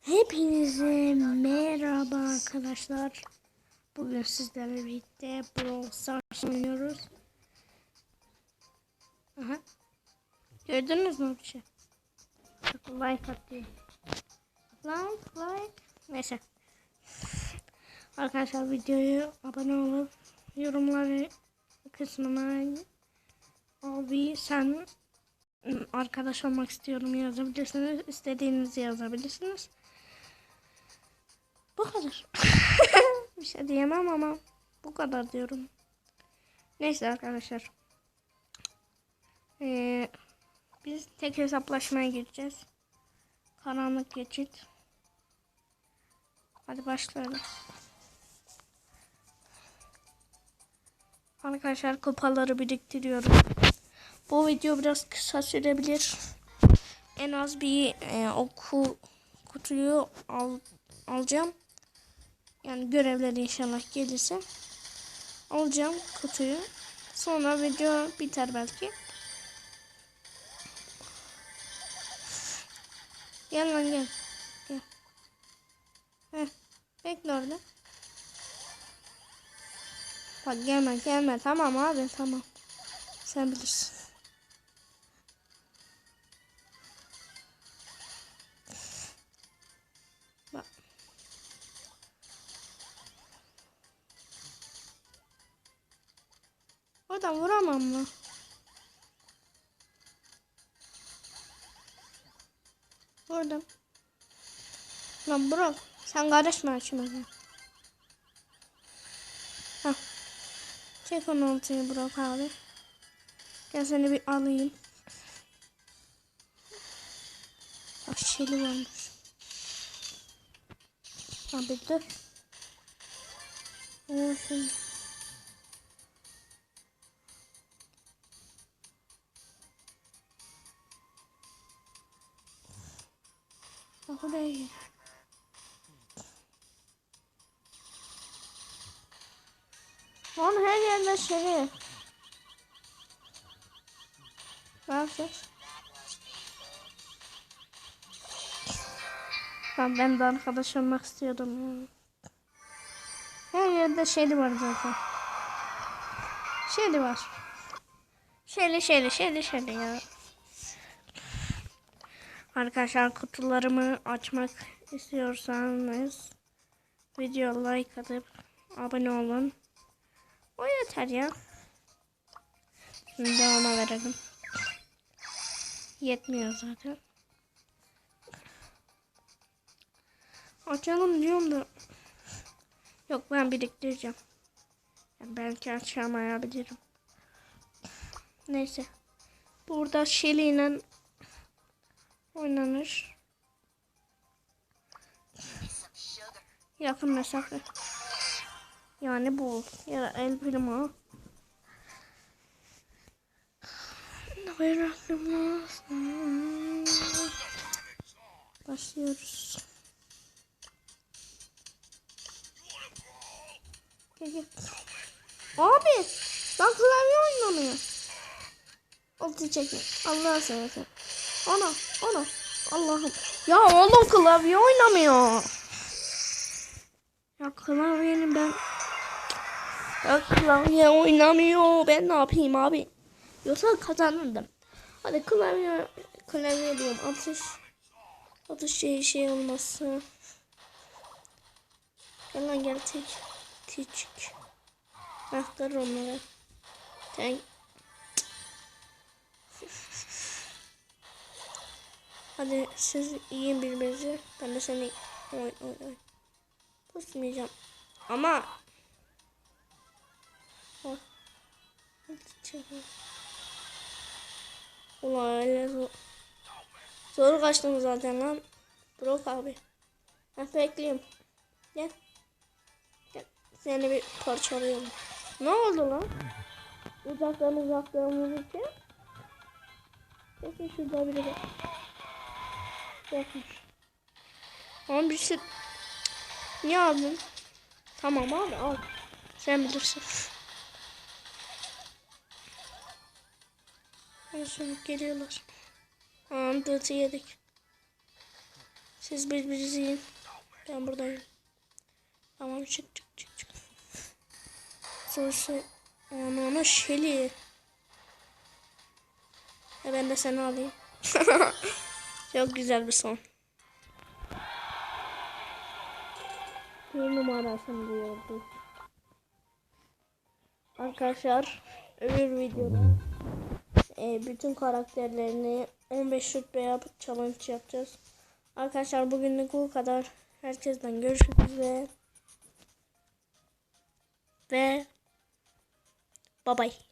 Hepinize merhaba arkadaşlar. Bugün sizlerle birlikte Brawl Stars oynuyoruz. Aha. Gördünüz mü bir şey? Like atıyor. Like like. Neyse. Arkadaşlar videoyu abone olup yorumları kısmına abi sen arkadaş olmak istiyorum yazabilirsiniz. İstediğinizi yazabilirsiniz. Bu kadar. bir şey diyemem ama bu kadar diyorum. Neyse arkadaşlar. Ee, biz tek hesaplaşmaya gireceğiz. Karanlık geçit. Hadi başlayalım. Arkadaşlar kupaları biriktiriyorum. Bu video biraz kısa sürebilir. En az bir e, oku kutuyu al, alacağım. Yani görevleri inşallah gelirse alacağım kutuyu. Sonra video biter belki. Gel lan gel. Gel. Heh, bekle orada. Bak gelme gelme tamam abi tamam. Sen bilirsin. Oradan vuramam mı? Vurdum. Lan bırak. Sen karışma şimdi. Hah. Çek onu ortaya bırak abi. Gel seni bir alayım. Bak şeli varmış. Abi dur. Olsun. Bak oraya gel. Lan her yerde şeri. Ne yapacağız? Lan ben de arkadaş olmak istiyordum. Her yerde şeyli var zaten. Şeyli var. Şeyli şeyli şeyli şeyli ya. Arkadaşlar kutularımı açmak istiyorsanız video like atıp abone olun. O yeter ya. Şimdi de ona verelim. Yetmiyor zaten. Açalım diyorum da. Yok ben biriktireceğim. Yani belki açamayabilirim. Neyse. Burada Shelly oynanır. Yakın mesafe. Yani bul. Ya da el primo. Başlıyoruz. Abi ben klavye oynamıyor. Oldu çekin. Allah'a seversen. Ana ana. Allah'ım. Ya oğlum klavye oynamıyor. Ya klavyenin ben ya klavye oynamıyor. Ben ne yapayım abi? Yoksa kazanırdım. Hadi klavye klavye diyorum. Atış atış şey şey olması. Gel lan gel tek küçük. Aktar onları. Sen Hadi siz yiyin birbirinizi. Ben de seni oy oy oy. Pusmayacağım. Ama. Hadi çekin. Ulan öyle zor. Zor kaçtım zaten lan. Bırak abi. Ben bekliyorum. Gel. Gel. Seni bir parçalayalım. Ne oldu lan? Uzaktan uzaktan vururken. Kesin şurada biri var. Yokmuş. Ama bir şey... Niye aldın? Tamam abi al. Sen bilirsin. Şimdi geliyorlar. Dörtü yedik. Siz birbirinizi yiyin. Ben buradayım. Tamam çık çık çık çık. Sonuçta onu onu Şeli. E ben de seni alayım. Çok güzel bir son. Bir numarasını diyordu. Arkadaşlar öbür videoda e, bütün karakterlerini 15 rütbe yapıp challenge yapacağız. Arkadaşlar bugünlük bu kadar. Herkesten görüşmek üzere. Ve bye bye.